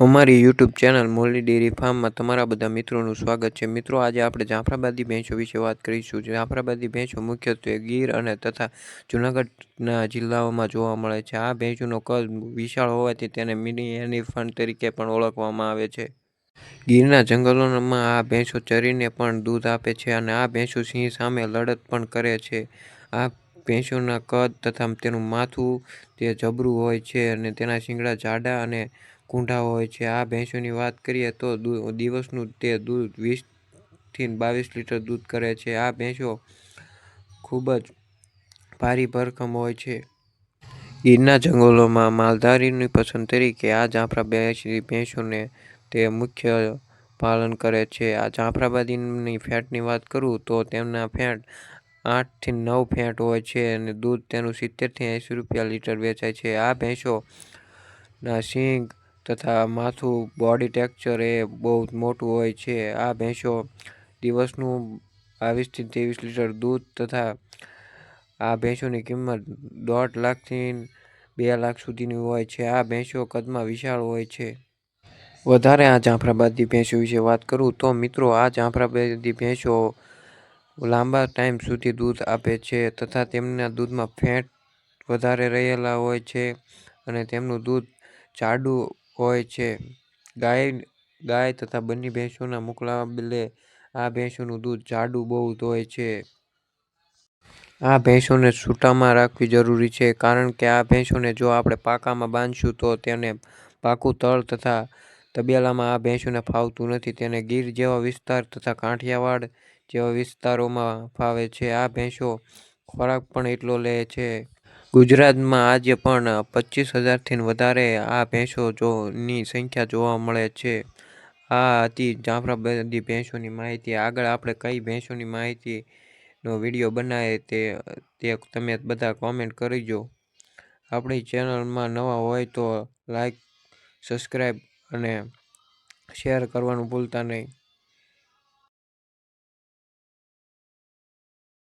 અમારી YouTube channel Morli dairy ફાર્મમાં તમારા બધા મિત્રોનું સ્વાગત છે. મિત્રો, આજે આપણે જાફરાબાદી ભેંસો વિશે વાત કરીશું. જાફરાબાદી ભેંસો મુખ્યત્વે ગીર અને તથા જૂનાગઢના જિલ્લાઓમાં જોવા મળે છે. આ ભેંસોનો કદ વિશાળ હોવાથી તેને મિની એલિફન્ટ તરીકે પણ ઓળખવામાં આવે છે. ગીરના જંગલોમાં આ ભેંસો ચરીને પણ દૂધ આપે છે અને આ ભેંસો સિંહ સામે લડત પણ કરે છે. આ ભેંસોના કદ તથા તેનું માથું તે જબરું હોય છે અને તેના શિંગડા જાડા અને કુંઢા હોય છે. આ ભેંસોની વાત કરીએ તો દિવસનું તે દૂધ વીસથી બાવીસ લીટર દૂધ કરે છે. આ ભેંસો ખૂબ જ ભારી ભરખમ હોય છે. ગીરના જંગલોમાં માલધારીની પસંદ તરીકે આ જાફરા ભેંસોને તે મુખ્ય પાલન કરે છે. આ જાફરાબાદીની ફેટની વાત કરું તો તેમના ફેટ આઠથી નવ ફેટ હોય છે અને દૂધ તેનું સિત્તેરથી એંસી રૂપિયા લીટર વેચાય છે. આ ભેંસોના સિંગ તથા માથું બોડી ટેક્ચર એ બહુ મોટું હોય છે. આ ભેંસો દિવસનું બાવીસથી ત્રેવીસ લીટર દૂધ તથા આ ભેંસોની કિંમત દોઢ લાખથી બે લાખ સુધીની હોય છે. આ ભેંસો કદમાં વિશાળ હોય છે. વધારે આ જાફરાબાદી ભેંસો વિશે વાત કરું તો મિત્રો, આ જાફરાબાદી ભેંસો લાંબા ટાઈમ સુધી દૂધ આપે છે તથા તેમના દૂધમાં ફેટ વધારે રહેલા હોય છે અને તેમનું દૂધ જાડું હોય છે. ગાય ગાય તથા બંને ભેંસોના મુકાબલે આ ભેંસોનું દૂધ જાડું બહુ હોય છે. આ ભેંસોને છૂટામાં રાખવી જરૂરી છે, કારણ કે આ ભેંસોને જો આપણે પાકામાં બાંધીશું તો તેને પાકું તળ તથા તબેલામાં આ ભેંસોને ફાવતું નથી. તેને ગીર જેવા વિસ્તાર તથા કાંઠિયાવાડ જેવા વિસ્તારોમાં ફાવે છે. આ ભેંસો ખોરાક પણ એટલો લે છે. ગુજરાતમાં આજે પણ પચીસ હજારથી વધારે આ ભેંસો જો સંખ્યા જોવા મળે છે. આ હતી જાફરાબાદી ભેંસોની માહિતી. આગળ આપણે કઈ ભેંસોની માહિતીનો વીડિયો બનાવે તે તે તમે બધા કોમેન્ટ કરજો. આપણી ચેનલમાં નવા હોય તો લાઈક સબસ્ક્રાઈબ અને શેર કરવાનું ભૂલતા નહીં.